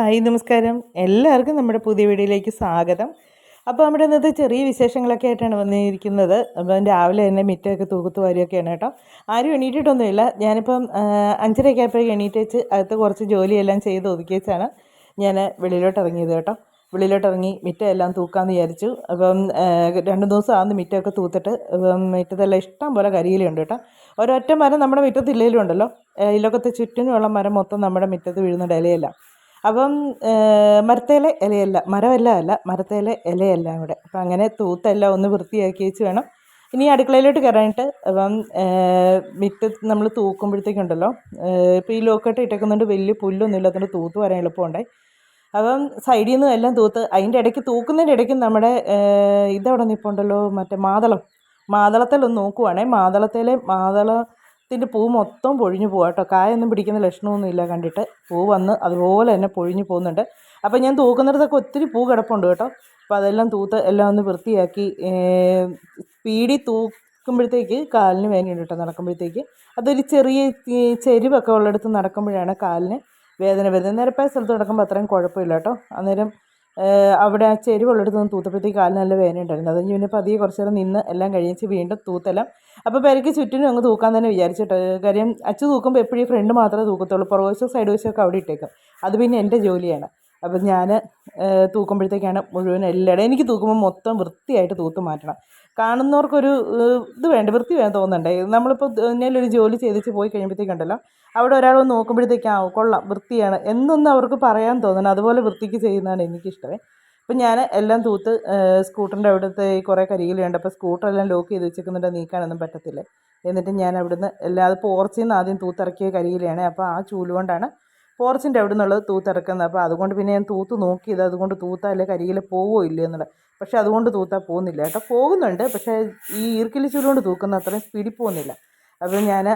Hi നമസ്കാരം. എല്ലാവർക്കും നമ്മുടെ പുതിയ വീഡിയോയിലേക്ക് സ്വാഗതം. അപ്പോൾ നമ്മുടെ ഇന്നത്തെ ചെറിയ വിശേഷങ്ങളൊക്കെ ആയിട്ടാണ് വന്നിരിക്കുന്നത്. അപ്പം രാവിലെ തന്നെ മിറ്റമൊക്കെ തൂക്കത്ത് വാരിയൊക്കെയാണ് കേട്ടോ. ആരും എണീറ്റിട്ടൊന്നുമില്ല. ഞാനിപ്പം അഞ്ചരയൊക്കെ ആയപ്പോഴേക്കും എണീറ്റേച്ച് അകത്ത് കുറച്ച് ജോലിയെല്ലാം ചെയ്ത് ഒതുക്കി വെച്ചാണ് ഞാൻ വെളിയിലോട്ട് ഇറങ്ങിയത് കേട്ടോ. വെളിയിലോട്ട് ഇറങ്ങി മിറ്റമെല്ലാം തൂക്കാമെന്ന് വിചാരിച്ചു. അപ്പം രണ്ട് ദിവസം ആകുന്ന മിറ്റമൊക്കെ തൂത്തിട്ട് മിറ്റത്തെല്ലാം ഇഷ്ടം പോലെ കരിയിലുണ്ട് കേട്ടോ. ഒരൊറ്റ മരം നമ്മുടെ മുറ്റത്ത് ഉണ്ടല്ലോ. ഇതിലൊക്കത്തെ ചുറ്റിനുമുള്ള മരം മൊത്തം നമ്മുടെ മിറ്റത്ത് വീഴുന്ന ഇലയല്ല. അപ്പം മരത്തേലെ ഇലയല്ല മരമല്ല അല്ല മരത്തേലെ ഇലയല്ല കൂടെ അപ്പം അങ്ങനെ തൂത്തെല്ലാം ഒന്ന് വൃത്തിയാക്കി വെച്ച് വേണം. ഇനി അടുക്കളയിലോട്ട് കയറാനായിട്ട്. അപ്പം മുറ്റത്ത് നമ്മൾ തൂക്കുമ്പോഴത്തേക്കുണ്ടല്ലോ ഇപ്പോൾ ഈ ലോക്കട്ട് ഇട്ടേക്കുന്നുണ്ട് വലിയ പുല്ലൊന്നും ഇല്ലാത്തതുകൊണ്ട് തൂത്ത് വരാൻ എളുപ്പമുണ്ടായി. അപ്പം സൈഡിൽ നിന്നും എല്ലാം തൂത്ത് അതിന്റെ ഇടയ്ക്ക് തൂക്കുന്നതിന്റെ ഇടയ്ക്ക് നമ്മുടെ ഇതവിടെ നിൽപ്പുണ്ടല്ലോ മറ്റേ മാതളം. മാതളത്തിലൊന്ന് നോക്കുവാണേ മാതളത്തിലെ മാതളത്തിന്റെ പൂ മൊത്തം പൊഴിഞ്ഞു പോവാ കേട്ടോ കായൊന്നും പിടിക്കുന്ന ലക്ഷണമൊന്നുമില്ല കണ്ടിട്ട്. പൂ വന്ന് അതുപോലെ തന്നെ പൊഴിഞ്ഞു പോകുന്നുണ്ട്. അപ്പോൾ ഞാൻ തൂക്കുന്നിടത്തൊക്കെ ഒത്തിരി പൂ കിടപ്പുണ്ട് കേട്ടോ. അപ്പോൾ അതെല്ലാം തൂത്ത് എല്ലാം ഒന്ന് വൃത്തിയാക്കി പീടി തൂക്കുമ്പോഴത്തേക്ക് കാലിന് വേദനയുണ്ട് കേട്ടോ നടക്കുമ്പോഴത്തേക്ക്. അതൊരു ചെറിയ ചെരുവൊക്കെ ഉള്ളിടത്ത് നടക്കുമ്പോഴാണ് കാലിന് വേദന വരുന്നത്. നിരപ്പായ സ്ഥലത്ത് നടക്കുമ്പോൾ അത്രയും കുഴപ്പമില്ല കേട്ടോ. അന്നേരം അവിടെ ആ ചെരുവുള്ളിടത്ത് നിന്ന് തൂത്തപ്പോഴത്തേക്ക് കാലിന് നല്ല വേദന ഉണ്ടായിരുന്നു. അത് കഴിഞ്ഞ് പിന്നെ പതിയെ കുറച്ച് നേരം നിന്ന് എല്ലാം കഴിച്ച് വീണ്ടും തൂത്തലം. അപ്പോൾ പെരയ്ക്ക് ചുറ്റിനും അങ്ങ് തൂക്കാൻ തന്നെ വിചാരിച്ചിട്ട് കാര്യം അച്ചു തൂക്കുമ്പോൾ എപ്പോഴും ഫ്രണ്ട് മാത്രമേ തൂക്കത്തുള്ളൂ. പുറകുവശവും സൈഡ് വശമൊക്കെ അവിടെ ഇട്ടേക്കും. അത് പിന്നെ എന്റെ ജോലിയാണ്. അപ്പം ഞാൻ തൂക്കുമ്പോഴത്തേക്കാണ് മുഴുവൻ എല്ലായിടും എനിക്ക് തൂക്കുമ്പോൾ മൊത്തം വൃത്തിയായിട്ട് തൂത്ത് മാറ്റണം. കാണുന്നവർക്കൊരു ഇത് വേണ്ട വൃത്തി വേണം തോന്നണ്ടേ? നമ്മളിപ്പോൾ എന്തെങ്കിലും ഒരു ജോലി ചെയ്തിച്ച് പോയി കഴിയുമ്പോഴത്തേക്കുണ്ടല്ലോ അവിടെ ഒരാൾ വന്ന് നോക്കുമ്പോഴത്തേക്കും കൊള്ളാം വൃത്തിയാണ് എന്നൊന്നും അവർക്ക് പറയാൻ തോന്നണം അതുപോലെ വൃത്തിക്ക് ചെയ്യുന്നതാണ് എനിക്കിഷ്ടമേ. അപ്പം ഞാൻ എല്ലാം തൂത്ത് സ്കൂട്ടറിന്റെ അവിടുത്തെ കുറേ കരികിലുണ്ട് അപ്പോൾ സ്കൂട്ടറെല്ലാം ലോക്ക് ചെയ്ത് വെച്ചിരിക്കുന്നുണ്ട് നീക്കാനൊന്നും പറ്റത്തില്ല. എന്നിട്ട് ഞാൻ അവിടുന്ന് എല്ലാം അത് പോർച്ചിൽ നിന്ന് ആദ്യം തൂത്തിറക്കിയ കരിയിലാണ്. അപ്പോൾ ആ ചൂൽ കൊണ്ടാണ് പോർച്ചിന്റെ അവിടെ നിന്നുള്ളത് തൂത്തിറക്കുന്നത് അപ്പോൾ അതുകൊണ്ട് പിന്നെ ഞാൻ തൂത്ത് നോക്കിയത് അതുകൊണ്ട് തൂത്താലേ കരിയിൽ പോവോ ഇല്ലയോ എന്നുള്ളത് പക്ഷേ അതുകൊണ്ട് തൂത്താൽ പോകുന്നില്ല കേട്ടോ. പോകുന്നുണ്ട്. പക്ഷേ ഈ ഈർക്കിലി ചൂൽ കൊണ്ട് തൂക്കുന്ന അത്രയും സ്പീഡിൽ പോകുന്നില്ല. അപ്പോൾ ഞാൻ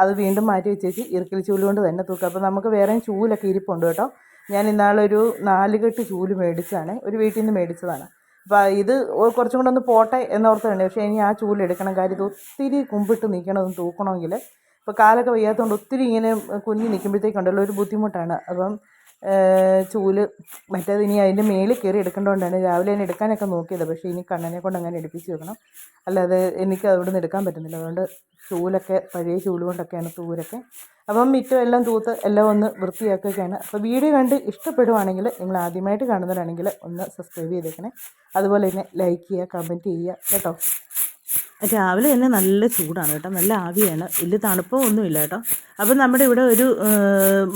അത് വീണ്ടും മാറ്റി വെച്ചേച്ച് ഈർക്കിലി ചൂൽ കൊണ്ട് തന്നെ തൂക്കുക. അപ്പോൾ നമുക്ക് വേറെയും ചൂലൊക്കെ ഇരിപ്പുണ്ട് കേട്ടോ. ഞാൻ ഇന്നാളൊരു നാല് കെട്ട് ചൂൽ മേടിച്ചാണ് ഒരു വീട്ടിൽ നിന്ന് മേടിച്ചതാണ്. അപ്പോൾ ഇത് കുറച്ചും കൂടെ ഒന്ന് പോട്ടെ എന്നോർത്തുണ്ട് പക്ഷേ ഇനി ആ ചൂലെടുക്കണം കാര്യം ഇത് ഒത്തിരി കുമ്പിട്ട് നിൽക്കണം തൂക്കണമെങ്കിൽ ഇപ്പോൾ കാലൊക്കെ വയ്യാത്തതുകൊണ്ട് ഒത്തിരി ഇങ്ങനെ കുഞ്ഞ് നിൽക്കുമ്പോഴത്തേക്കുണ്ടല്ലോ ഒരു ബുദ്ധിമുട്ടാണ്. അപ്പം ചൂൽ മറ്റേത് ഇനി അതിന്റെ മേളിൽ കയറി എടുക്കേണ്ടതുകൊണ്ടാണ് രാവിലെ തന്നെ എടുക്കാനൊക്കെ നോക്കിയത്. പക്ഷേ ഇനി കണ്ണനെ കൊണ്ട് അങ്ങനെ എടുപ്പിച്ച് വെക്കണം. അല്ലാതെ എനിക്ക് നിന്ന് എടുക്കാൻ പറ്റുന്നില്ല. അതുകൊണ്ട് ചൂലൊക്കെ പഴയ ചൂൽ കൊണ്ടൊക്കെയാണ് തൂരൊക്കെ. അപ്പം മിറ്റം എല്ലാം തൂത്ത് എല്ലാം ഒന്ന് വൃത്തിയാക്കുകയാണ്. അപ്പോൾ വീഡിയോ കണ്ട് ഇഷ്ടപ്പെടുവാണെങ്കിൽ നിങ്ങൾ ആദ്യമായിട്ട് കാണുന്നവരാണെങ്കിൽ ഒന്ന് സബ്സ്ക്രൈബ് ചെയ്തേക്കണേ. അതുപോലെ തന്നെ ലൈക്ക് ചെയ്യുക കമന്റ് ചെയ്യുക കേട്ടോ. രാവിലെ തന്നെ നല്ല ചൂടാണ് കേട്ടോ നല്ല ആവിയാണ്. വലിയ തണുപ്പോ ഒന്നുമില്ല കേട്ടോ. അപ്പം നമ്മുടെ ഇവിടെ ഒരു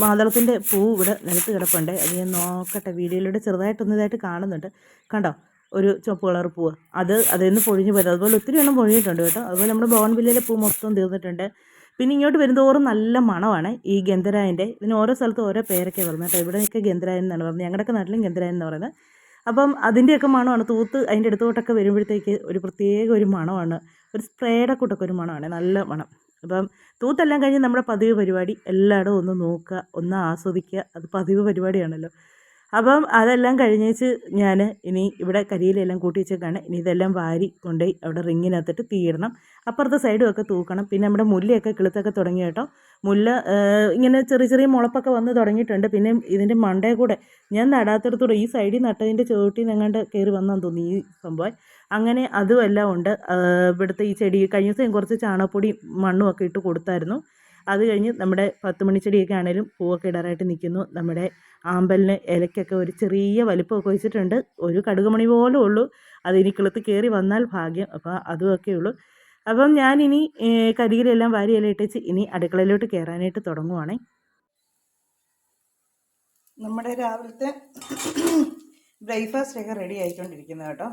മാതളത്തിന്റെ പൂ ഇവിടെ നിലത്ത് കിടപ്പുണ്ട്. അത് ഞാൻ നോക്കട്ടെ വീഡിയോയിലൂടെ ചെറുതായിട്ടൊന്ന് ഇതായിട്ട് കാണുന്നുണ്ട്. കണ്ടോ? ഒരു ചുവപ്പ് കളർ പൂവ്. അത് അതിൽ നിന്ന് പൊഴിഞ്ഞു പോയത്. അതുപോലെ ഒത്തിരി എണ്ണം പൊഴിഞ്ഞിട്ടുണ്ട് കേട്ടോ. അതുപോലെ നമ്മുടെ ബോൺവില്ലയിലെ പൂ മൊത്തം തീർന്നിട്ടുണ്ട്. പിന്നെ ഇങ്ങോട്ട് വരുന്തോറും നല്ല മണമാണ് ഈ ഗന്ധരായന്റെ. ഇതിന് ഓരോ സ്ഥലത്തും ഓരോ പേരൊക്കെ പറഞ്ഞു കേട്ടോ. ഇവിടെയൊക്കെ ഗന്ധരായൻ എന്നാണ് പറഞ്ഞത്. ഞങ്ങളുടെയൊക്കെ നാട്ടിലും ഗന്ധരായൻ എന്ന് പറയുന്നത്. അപ്പം അതിന്റെയൊക്കെ മണമാണ് തൂത്ത് അതിന്റെ അടുത്തോട്ടൊക്കെ വരുമ്പോഴത്തേക്ക് ഒരു പ്രത്യേക ഒരു മണമാണ്. ഒരു സ്പ്രേയുടെ കൂട്ടൊക്കെ ഒരു മണമാണ്. നല്ല മണം. അപ്പം തൂത്തെല്ലാം കഴിഞ്ഞ് നമ്മുടെ പതിവ് പരിപാടി എല്ലായിടവും ഒന്ന് നോക്കുക ഒന്ന് ആസ്വദിക്കുക. അത് പതിവ് പരിപാടിയാണല്ലോ. അപ്പം അതെല്ലാം കഴിഞ്ഞേച്ച് ഞാൻ ഇനി ഇവിടെ കരിയിലെല്ലാം കൂട്ടി വെച്ചേക്കാണ്. ഇനി ഇതെല്ലാം വാരി കൊണ്ടുപോയി അവിടെ റിങ്ങിനകത്തിട്ട് തീയിടണം. അപ്പുറത്തെ സൈഡും ഒക്കെ തൂക്കണം. പിന്നെ നമ്മുടെ മുല്ലയൊക്കെ കിളുത്തൊക്കെ തുടങ്ങി കേട്ടോ. മുല്ല ഇങ്ങനെ ചെറിയ ചെറിയ മുളപ്പൊക്കെ വന്ന് തുടങ്ങിയിട്ടുണ്ട്. പിന്നെ ഇതിന്റെ മണ്ടേ കൂടെ ഞാൻ നടാത്തിടത്തൂടെ ഈ സൈഡിൽ നട്ടതിന്റെ ചുവട്ടിൽ നിന്ന് എങ്ങാണ്ട് കയറി വന്നാന്ന് തോന്നി ഈ സംഭവം. അങ്ങനെ അതും എല്ലാം ഉണ്ട്. ഇവിടുത്തെ ഈ ചെടി കഴിഞ്ഞ ദിവസം കുറച്ച് ചാണകപ്പൊടി മണ്ണും ഒക്കെ ഇട്ട് കൊടുത്തായിരുന്നു. അത് കഴിഞ്ഞ് നമ്മുടെ പത്ത് മണിച്ചെടിയൊക്കെ ആണെങ്കിലും പൂവൊക്കെ ഇടാറായിട്ട് നിൽക്കുന്നു. നമ്മുടെ ആമ്പലിന് ഇലയ്ക്കൊക്കെ ഒരു ചെറിയ വലിപ്പമൊക്കെ വെച്ചിട്ടുണ്ട്. ഒരു കടുകുമണി പോലും ഉള്ളൂ. ഇനി കിളുത്ത് കയറി വന്നാൽ ഭാഗ്യം. അപ്പോൾ അതുമൊക്കെ ഉള്ളൂ. അപ്പം ഞാനിനി കരിയിലെല്ലാം വാരി ഇല ഇട്ടേച്ച് ഇനി അടുക്കളയിലോട്ട് കയറാനായിട്ട് തുടങ്ങുവാണേ. നമ്മുടെ രാവിലത്തെ ബ്രേക്ക്ഫാസ്റ്റ് ഒക്കെ റെഡി ആയിക്കൊണ്ടിരിക്കുന്നത് കേട്ടോ.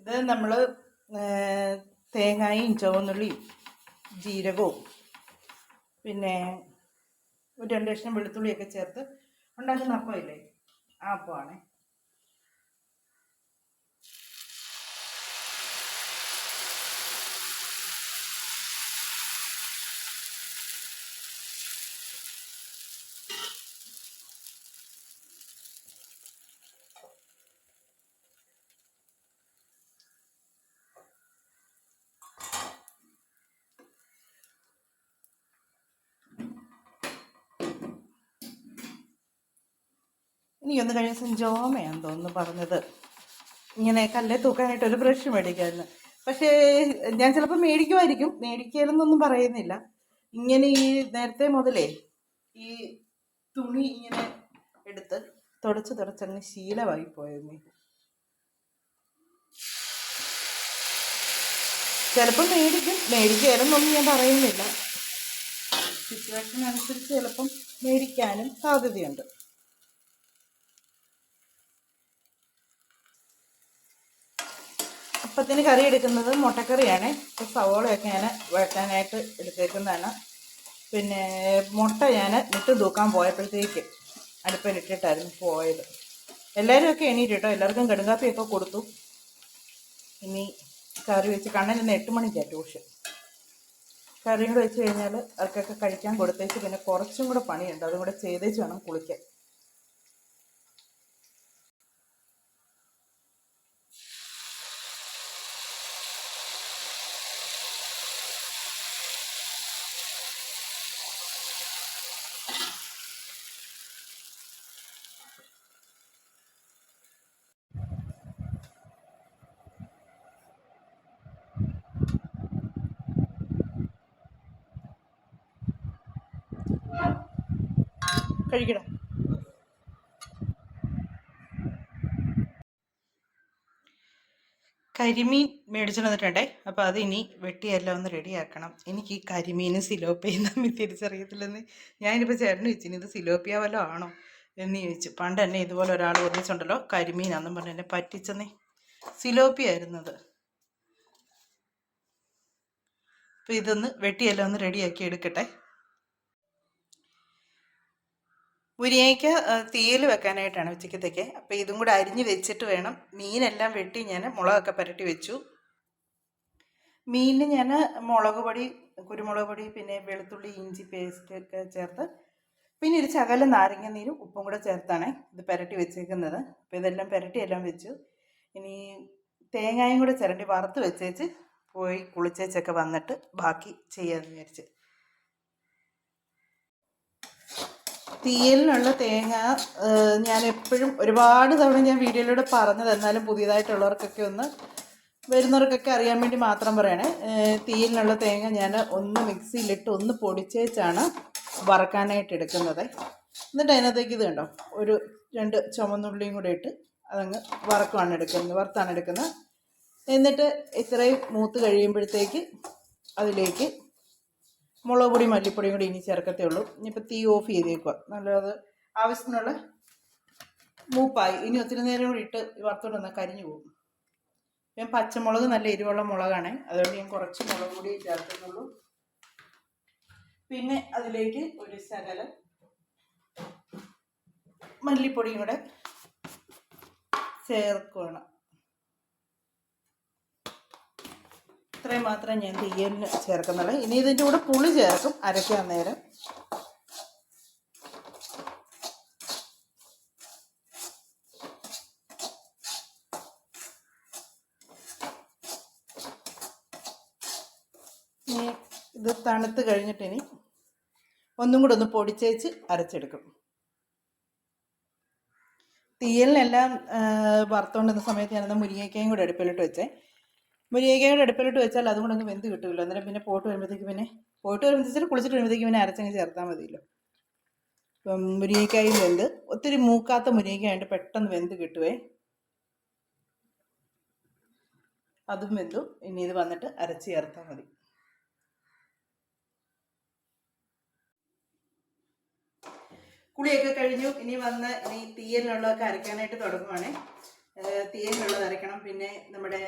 ഇത് നമ്മൾ തേങ്ങയും ചുവന്നുള്ളിയും ജീരകവും പിന്നെ ഒരു രണ്ട് ലക്ഷം വെളുത്തുള്ളിയൊക്കെ ചേർത്ത് ഉണ്ടാക്കുന്ന അപ്പമില്ലേ? ആ അപ്പമാണേ. ഇനി ഒന്ന് കഴിഞ്ഞ ദിവസം ജോമയാന്ന് തോന്നുന്നു പറഞ്ഞത്. ഇങ്ങനെ കല്ലെ തൂക്കാനായിട്ട് ഒരു ബ്രഷ് മേടിക്കാമെന്ന് പക്ഷേ ഞാൻ ചിലപ്പോൾ മേടിക്കുമായിരിക്കും. മേടിക്കലെന്നൊന്നും പറയുന്നില്ല. ഇങ്ങനെ ഈ നേരത്തെ മുതലേ ഈ തുണി ഇങ്ങനെ എടുത്ത് തുടച്ച് തുടച്ചങ്ങ് ശീലമായി പോയിരുന്നു ചിലപ്പോൾ മേടിക്കും. മേടിക്കാനെന്നൊന്നും ഞാൻ പറയുന്നില്ല. സിറ്റുവേഷൻ അനുസരിച്ച് ചിലപ്പം മേടിക്കാനും സാധ്യതയുണ്ട്. അപ്പത്തിന് കറി എടുക്കുന്നത് മുട്ടക്കറിയാണ്. ഇപ്പോൾ സവോളയൊക്കെ ഞാൻ വഴറ്റാനായിട്ട് എടുത്തേക്കുന്നതാണ്. പിന്നെ മുട്ട ഞാൻ ഇട്ട് തൂക്കാൻ പോയപ്പോഴത്തേക്ക് അടുപ്പിലിട്ടിട്ടായിരുന്നു പോയത്. എല്ലാവരും ഒക്കെ എണീറ്റ് കേട്ടോ എല്ലാവർക്കും കടുങ്കാപ്പിയൊക്കെ കൊടുത്തു. ഇനി കറി വെച്ച് കണ്ണൻ ഇന്ന് എട്ട് മണിക്കാണ് ട്യൂഷൻ. കറിയും കൂടെ വെച്ച് കഴിഞ്ഞാൽ അവർക്കൊക്കെ കഴിക്കാൻ കൊടുത്തേച്ച് പിന്നെ കുറച്ചും കൂടെ പണിയുണ്ട്. അതും കൂടെ ചെയ്തേച്ച് വേണം കുളിക്കാൻ. കഴിക്കണം കരിമീൻ മേടിച്ചു വന്നിട്ടുണ്ടേ. അപ്പോൾ അത് ഇനി വെട്ടിയെല്ലാം ഒന്ന് റെഡിയാക്കണം. എനിക്ക് ഈ കരിമീനും സിലോപ്പിയും തമ്മിൽ തിരിച്ചറിയത്തില്ലെന്ന് ഞാനിപ്പോൾ ചേട്ടന് വെച്ചിന് ഇത് സിലോപ്പിയ വല്ലതും ആണോ? എന്ന് ചോദിച്ചു. പണ്ട് എന്നെ ഇതുപോലെ ഒരാൾ ഒന്നിച്ചുണ്ടല്ലോ കരിമീനാന്നും പറഞ്ഞ് എന്നെ പറ്റിച്ചെന്നേ. സിലോപ്പിയായിരുന്നത്. അപ്പോൾ ഇതൊന്ന് വെട്ടിയെല്ലാം ഒന്ന് റെഡിയാക്കി എടുക്കട്ടെ. മുരിങ്ങയ്ക്ക് തീയിൽ വെക്കാനായിട്ടാണ് ഉച്ചക്കത്തേക്ക്. അപ്പോൾ ഇതും കൂടെ അരിഞ്ഞ് വെച്ചിട്ട് വേണം. മീനെല്ലാം വെട്ടി ഞാൻ മുളകൊക്കെ പുരട്ടി വെച്ചു. മീനിന് ഞാൻ മുളക് പൊടി കുരുമുളക് പൊടി പിന്നെ വെളുത്തുള്ളി ഇഞ്ചി പേസ്റ്റ് ഒക്കെ ചേർത്ത് പിന്നെ ഒരു ചകല നാരങ്ങ നീരും ഉപ്പും കൂടെ ചേർത്താണ് ഇത് പുരട്ടി വെച്ചേക്കുന്നത്. അപ്പോൾ ഇതെല്ലാം പുരട്ടി എല്ലാം വെച്ചു. ഇനി തേങ്ങായും കൂടെ ചിരണ്ടി വറുത്ത് വെച്ചേച്ച് പോയി കുളിച്ചേച്ചൊക്കെ വന്നിട്ട് ബാക്കി ചെയ്യാമെന്ന് വിചാരിച്ച്. തീയലിനുള്ള തേങ്ങ ഞാൻ എപ്പോഴും ഒരുപാട് തവണ ഞാൻ വീഡിയോയിലൂടെ പറഞ്ഞത്. എന്നാലും പുതിയതായിട്ടുള്ളവർക്കൊക്കെ ഒന്ന് വരുന്നവർക്കൊക്കെ അറിയാൻ വേണ്ടി മാത്രം പറയണേ. തീയലിനുള്ള തേങ്ങ ഞാൻ ഒന്ന് മിക്സിയിലിട്ട് ഒന്ന് പൊടിച്ചേച്ചാണ് വറക്കാനായിട്ട് എടുക്കുന്നത്. എന്നിട്ട് അതിനകത്തേക്ക് ഇത് കണ്ടോ? ഒരു രണ്ട് ചുമന്നുള്ളിയും കൂടെ ഇട്ട് അതങ്ങ് വറക്കുവാണ് എടുക്കുന്നത് വറുത്താണ് എടുക്കുന്നത്. എന്നിട്ട് ഇത്രയും മൂത്ത് കഴിയുമ്പോഴത്തേക്ക് അതിലേക്ക് മുളക് പൊടി മല്ലിപ്പൊടിയും കൂടി ഇനി ചേർക്കത്തേ ഉള്ളൂ. ഇനിയിപ്പോൾ തീ ഓഫ് ചെയ്തേക്കുക നല്ലത് ആവശ്യത്തിനുള്ള മൂപ്പായി. ഇനി ഒത്തിരി നേരം കൂടി ഇട്ട് വറുത്തോണ്ട് വന്നാൽ കരിഞ്ഞു പോകും. ഞാൻ പച്ചമുളക് നല്ല എരിവുള്ള മുളകാണ്. അതുകൊണ്ട് ഞാൻ കുറച്ച് മുളക് പൊടി ചേർക്കുന്നുള്ളൂ. പിന്നെ അതിലേക്ക് ഒരു ശകല മല്ലിപ്പൊടിയും കൂടെ ചേർക്കണം ഇത്രയും മാത്രം ഞാൻ തീയലിന് ചേർക്കുന്നുള്ളൂ. ഇനി ഇതിന്റെ കൂടെ പുളി ചേർക്കും അരയ്ക്കാൻ നേരം. ഇനി ഇത് തണുത്ത് കഴിഞ്ഞിട്ട് ഇനി ഒന്നും കൂടെ ഒന്ന് പൊടിച്ചേച്ച് അരച്ചെടുക്കും. തീയലിനെല്ലാം വറുത്തോണ്ടിരുന്ന സമയത്ത് ഞാനൊന്ന് മുരിങ്ങയ്ക്കയും കൂടെ അടുപ്പിലിട്ട് വെച്ചേ. മുരിങ്ങയ്ക്കയുടെ അടുപ്പിലോട്ട് വെച്ചാൽ അതും കൂടെ അങ്ങ് വെന്ത് കിട്ടുമല്ലോ. അന്നേരം പിന്നെ പോട്ട് വരുമ്പോഴത്തേക്ക് പിന്നെ പോട്ട് വരുമ്പോഴത്തേക്ക് കുളിച്ചിട്ട് വരുമ്പോഴത്തേക്ക് പിന്നെ അരച്ചങ്ങ് ചേർത്താൽ മതിയല്ലോ. ഇപ്പം മുരിയേക്കായും വെന്ത്. ഒത്തിരി മൂക്കാത്ത മുരിയേക്കായുണ്ട് പെട്ടെന്ന് വെന്ത് കിട്ടുവേ. അതും വെന്തു. ഇനി ഇത് വന്നിട്ട് അരച്ച് ചേർത്താൽ മതി. കുളിയൊക്കെ കഴിഞ്ഞു. ഇനി വന്ന് ഇനി തീയലിനുള്ളതൊക്കെ അരയ്ക്കാനായിട്ട് തുടങ്ങുവാണേ. തീയലിനുള്ളത് അരയ്ക്കണം. പിന്നെ നമ്മുടെ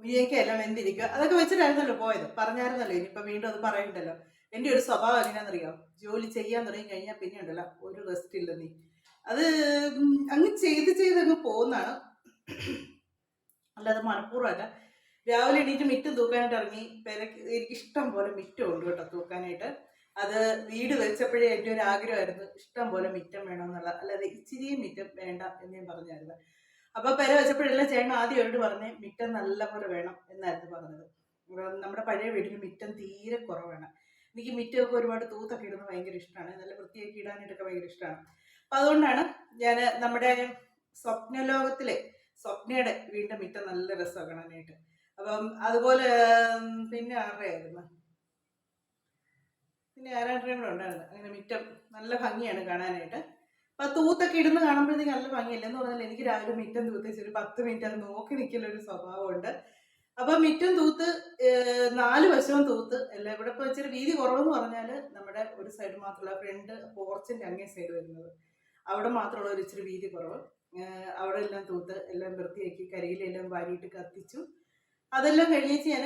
മുരിയൊക്കെ എല്ലാം വെന്തിരിക്കുക. അതൊക്കെ വെച്ചിട്ടായിരുന്നല്ലോ പോയത്. പറഞ്ഞായിരുന്നല്ലോ ഇനിയിപ്പോൾ വീണ്ടും അത് പറയണ്ടല്ലോ. എന്റെ ഒരു സ്വഭാവം എങ്ങനെയാണെന്നറിയാം? ജോലി ചെയ്യാൻ തുടങ്ങി കഴിഞ്ഞാൽ പിന്നെ ഉണ്ടല്ലോ ഒരു റെസ്റ്റ് ഇല്ല നീ. അത് അങ്ങ് ചെയ്ത് ചെയ്ത് അങ്ങ് പോകുന്നതാണ് അല്ലാതെ മനഃപൂർവമല്ല. രാവിലെ എണീറ്റ് മിറ്റം തൂക്കാനായിട്ട് ഇറങ്ങി പെരക്ക് എനിക്ക് ഇഷ്ടം പോലെ മിറ്റം ഉണ്ട് കേട്ടോ തൂക്കാനായിട്ട്. അത് വീട് വെച്ചപ്പോഴേ എന്റെ ഒരു ആഗ്രഹമായിരുന്നു ഇഷ്ടം പോലെ മിറ്റം വേണമെന്നുള്ള. അല്ലാതെ ഇച്ചിരിയും മിറ്റം വേണ്ട എന്ന് ഞാൻ പറഞ്ഞായിരുന്നു. അപ്പൊ പെര വെച്ചപ്പോഴെല്ലാം ചേട്ടൻ ആദ്യം അവരോട് പറഞ്ഞ് മിറ്റം നല്ല പോലെ വേണം എന്നായിരുന്നു പറഞ്ഞത്. നമ്മുടെ പഴയ വീട്ടിൽ മിറ്റം തീരെ കുറവാണ്. എനിക്ക് മിറ്റമൊക്കെ ഒരുപാട് തൂത്തൊക്കെ ഇടുന്നത് ഭയങ്കര ഇഷ്ടമാണ്. നല്ല വൃത്തിയാക്കി ഇടാനായിട്ടൊക്കെ ഭയങ്കര ഇഷ്ടമാണ്. അപ്പം അതുകൊണ്ടാണ് ഞാൻ നമ്മുടെ സ്വപ്നലോകത്തിലെ സ്വപ്നയുടെ വീണ്ടും മിറ്റം നല്ല രസമാണ് അപ്പം അതുപോലെ പിന്നെ ആരുടെയായിരുന്നു പിന്നെ ആരാണ്ടരെയും കൂടെ ഉണ്ടായിരുന്നു അങ്ങനെ മിറ്റം നല്ല ഭംഗിയാണ് കാണാനായിട്ട്. അപ്പം ആ തൂത്തൊക്കെ ഇടുന്ന കാണുമ്പോഴത്തേക്ക് നല്ല ഭംഗിയല്ല? എന്ന് പറഞ്ഞാൽ എനിക്ക് രാവിലെ മിറ്റം തൂത്തേച്ച് ഒരു പത്ത് മിനിറ്റ് അത് നോക്കി നിൽക്കുന്ന ഒരു സ്വഭാവമുണ്ട്. അപ്പോൾ മിറ്റം തൂത്ത് നാല് വശവും തൂത്ത്. അല്ല ഇവിടെ ഇപ്പോൾ ഇച്ചിരി വീതി കുറവെന്ന് പറഞ്ഞാൽ നമ്മുടെ ഒരു സൈഡ് മാത്രമല്ല ഫ്രണ്ട് പോർച്ചിന്റെ അങ്ങേ സൈഡ് വരുന്നത്. അവിടെ മാത്രമുള്ള ഒരു ഇച്ചിരി വീതി കുറവ്. അവിടെ എല്ലാം തൂത്ത് എല്ലാം വൃത്തിയാക്കി കരിയിലെല്ലാം വാരിയിട്ട് കത്തിച്ചു. അതെല്ലാം കഴിഞ്ഞേച്ച് ഞാൻ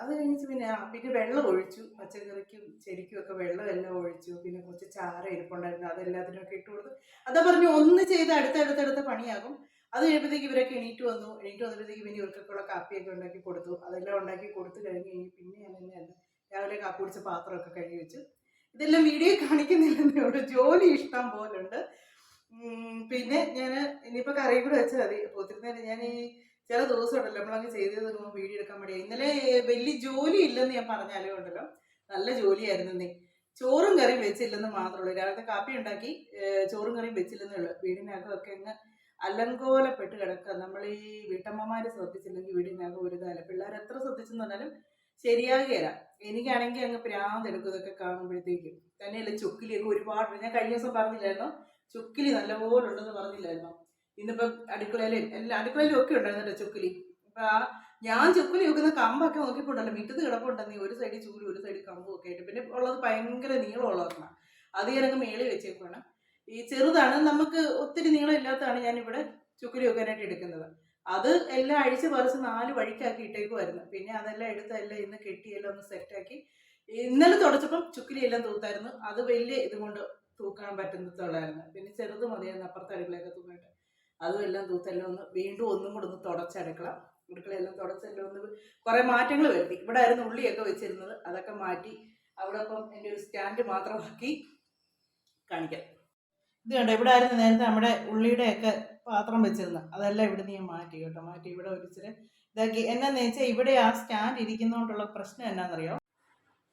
അത് കഴിഞ്ഞിട്ട് പിന്നെ പിന്നെ വെള്ളം ഒഴിച്ചു. പച്ചക്കറിക്കും ചെടിക്കും ഒക്കെ വെള്ളം എല്ലാം ഒഴിച്ചു. പിന്നെ കുറച്ച് ചാറ ഇരിപ്പുണ്ടായിരുന്നു അതെല്ലാത്തിനൊക്കെ ഇട്ട് കൊടുത്തു അതാ പറഞ്ഞു ഒന്ന് ചെയ്ത് അടുത്തടുത്തടുത്ത പണിയാകും. അത് കഴിയുമ്പോഴത്തേക്ക് ഇവരൊക്കെ എണീറ്റ് വന്നു. എണീറ്റ് വന്നപ്പോഴത്തേക്ക് പിന്നെ ഇവർക്കൊക്കെയുള്ള കാപ്പിയൊക്കെ ഉണ്ടാക്കി കൊടുത്തു. അതെല്ലാം ഉണ്ടാക്കി കൊടുത്തു കഴിഞ്ഞ് കഴിഞ്ഞ് പിന്നെ ഞാൻ തന്നെയാണ് രാവിലെ കാപ്പി കുടിച്ച പാത്രമൊക്കെ കഴുകി വെച്ചു. ഇതെല്ലാം വീഡിയോ കാണിക്കുന്നില്ലെന്നേ ഉള്ളൂ ജോലി ഇഷ്ടം പോലുണ്ട്. പിന്നെ ഞാൻ ഇനിയിപ്പോൾ കറി കൂടെ വെച്ചാൽ മതി. ഒത്തിരി നേരം ഞാൻ ഈ ചില ദിവസം ഉണ്ടല്ലോ നമ്മളങ്ങ് തീർക്കുമ്പോൾ വീഡിയോ എടുക്കാൻ മടിയായി ഇന്നലെ വലിയ ജോലി ഇല്ലെന്ന് ഞാൻ പറഞ്ഞാലേ ഉണ്ടല്ലോ. നല്ല ജോലിയായിരുന്നു നീ ചോറും കറിയും വെച്ചില്ലെന്ന് മാത്രമേ ഉള്ളൂ. രാവിലത്തെ കാപ്പി ഉണ്ടാക്കി ചോറും കറിയും വെച്ചില്ലെന്നേ ഉള്ളൂ. വീടിനകമൊക്കെ അങ്ങ് അലങ്കോലപ്പെട്ട് കിടക്കുക. നമ്മൾ ഈ വീട്ടമ്മമാര് ശ്രദ്ധിച്ചില്ലെങ്കിൽ വീടിനകം ഒരു തല പിള്ളേർ എത്ര ശ്രദ്ധിച്ചെന്ന് പറഞ്ഞാലും ശരിയാകുകയില്ല എനിക്കാണെങ്കിൽ അങ്ങ് പ്രാന്ത് എടുക്കും ഇതൊക്കെ കാണുമ്പോഴത്തേക്കും. തന്നെയല്ല ചുക്കിലിയൊക്കെ ഒരുപാട് ഞാൻ കഴിഞ്ഞ ദിവസം പറഞ്ഞില്ലായിരുന്നോ? ചുക്കിലി നല്ലപോലെ ഉണ്ടെന്ന് പറഞ്ഞില്ലായിരുന്നോ? ഇന്നിപ്പം അടുക്കളയിലും എല്ലാ അടുക്കളയിലും ഒക്കെ ഉണ്ടായിരുന്നു കേട്ടോ ചുക്കിലി. അപ്പൊ ആ ഞാൻ ചുക്കിലി വെക്കുന്ന കമ്പൊക്കെ നോക്കിപ്പോണ്ടല്ലോ മിറ്റത്ത് കിടപ്പുണ്ടെന്നീ ഒരു സൈഡിൽ ചൂലും ഒരു സൈഡിൽ കമ്പും ഒക്കെ ആയിട്ട്. പിന്നെ ഉള്ളത് ഭയങ്കര നീളമുള്ളതാണ് അത് ഞാനങ്ങ് മേളിൽ വെച്ചേക്കുവാണ്. ഈ ചെറുതാണ്. നമുക്ക് ഒത്തിരി നീളം ഇല്ലാത്തതാണ് ഞാൻ ഇവിടെ ചുക്കിലി വെക്കാനായിട്ട് എടുക്കുന്നത്. അത് എല്ലാം അഴിച്ച് പറിച്ച് നാല് വഴിക്കാക്കി ഇട്ടേക്കുമായിരുന്നു പിന്നെ അതെല്ലാം എടുത്ത് എല്ലാം ഇന്ന് കെട്ടിയെല്ലാം ഒന്ന് സെറ്റാക്കി. ഇന്നലെ തുടച്ചപ്പം ചുക്കിലി എല്ലാം തൂത്തായിരുന്നു. അത് വലിയ ഇതുകൊണ്ട് തൂക്കാൻ പറ്റുന്നതുള്ളായിരുന്നു പിന്നെ ചെറുത് മതിയായിരുന്നു. അപ്പുറത്തെ അടുക്കളയൊക്കെ തൂക്കാനായിട്ട്. അതും എല്ലാം തൂത്തെല്ലാം ഒന്ന് വീണ്ടും ഒന്നും കൂടെ ഒന്ന് തുടച്ചടുക്കണം. അടുക്കളയെല്ലാം തുടച്ചെല്ലാം ഒന്ന് കുറേ മാറ്റങ്ങൾ വരുത്തി. ഇവിടെ ആയിരുന്നു ഉള്ളിയൊക്കെ വെച്ചിരുന്നത്. അതൊക്കെ മാറ്റി അവിടെ ഇപ്പം എന്റെ ഒരു സ്റ്റാൻഡ് മാത്രമാക്കി കാണിക്കാം. ഇത് കണ്ടോ? ഇവിടെ ആയിരുന്നു നേരത്തെ നമ്മുടെ ഉള്ളിയുടെയൊക്കെ പാത്രം വെച്ചിരുന്നത്. അതെല്ലാം ഇവിടെ ഞാൻ മാറ്റി കേട്ടോ. മാറ്റി ഇവിടെ ഒരിച്ചിരി ഇതാക്കി. എന്നാന്ന് വെച്ചാൽ ഇവിടെ ആ സ്റ്റാൻഡ് ഇരിക്കുന്നതുകൊണ്ടുള്ള പ്രശ്നം എന്നാണെന്നറിയോ